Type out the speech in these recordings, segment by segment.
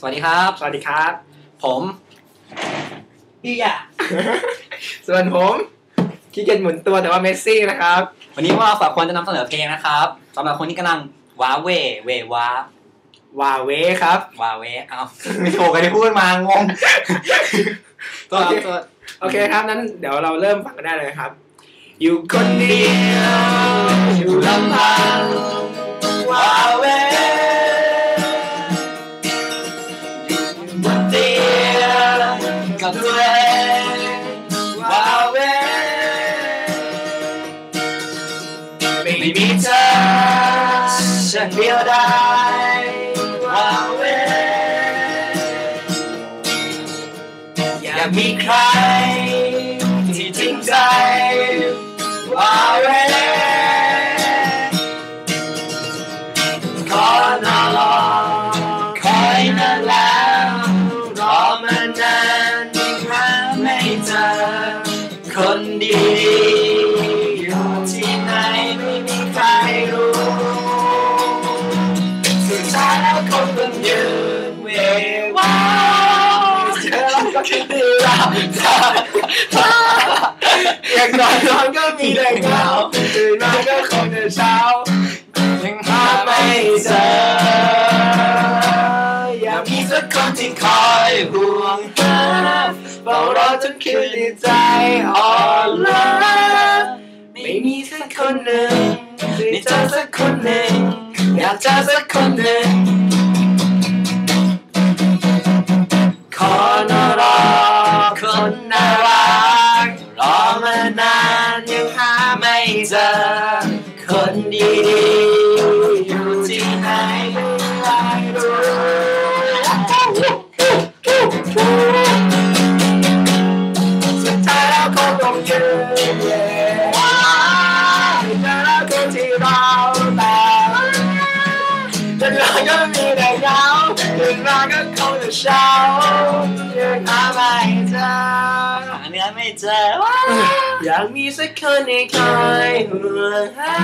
สวัสดีครับ สวัสดีครับ ผมพี่อะส่วนผมขี้เกียจหมุนตัวแต่ว่าเมสซี่นะครับ วันนี้ว่าฝากควรจะนำเสนอเพลงนะครับสำหรับคนที่กำลังว้าเวเวว้าวาเวครับว้าเวเอาไม่ถูกกันที่พูดมางงตัวตัวโอเคครับนั้นเดี๋ยวเราเริ่มฟังกันได้เลยครับ อยู่คนเดียวอยู่ลำพัง กับตัวเองวาเวไม่มีเธอฉันเดียวได้วาเวอยากมีใครที่จริงใจ ดีอยู่ที่ไหนไม่มีใครรู้สุดท้ายแล้วคนคนยืนเววาเจอแล้วก็คิดดีเราอย่างก่อนนอนก็มีแต่เงาตื่นมาก็คงจะเช้ายังหาไม่เจออยากมีสักคนที่คอยห่วงหา ฝ้ารอจนคืนที่ใจอ่อนล้าไม่มีสักคนหนึ่งได้เจสักคนหนึ่งอยากเจอสักคนหนึ่งขอนรอคนน่ารักรอมานานยังหาไม่เจอคนดี จนเราก็มีแต่เงาตื่นมาก็คงจะเช้ายังหาไม่เจอหาเนื้อไม่เจออยากมีสักคนให้คอยห่วงหา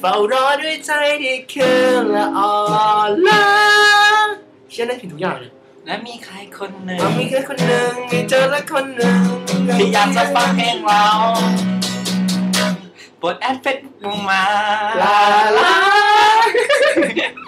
เฝ้ารอด้วยใจที่คืนละอ่อนล้าเชื่อได้ผิดทุกอย่างเลยและมีใครคนหนึ่งมีแค่คนหนึ่งมีเจอสักคนหนึ่งที่อยากจะฟังเพลงเราปวดแอดเฟซลงมาลาลา Yeah.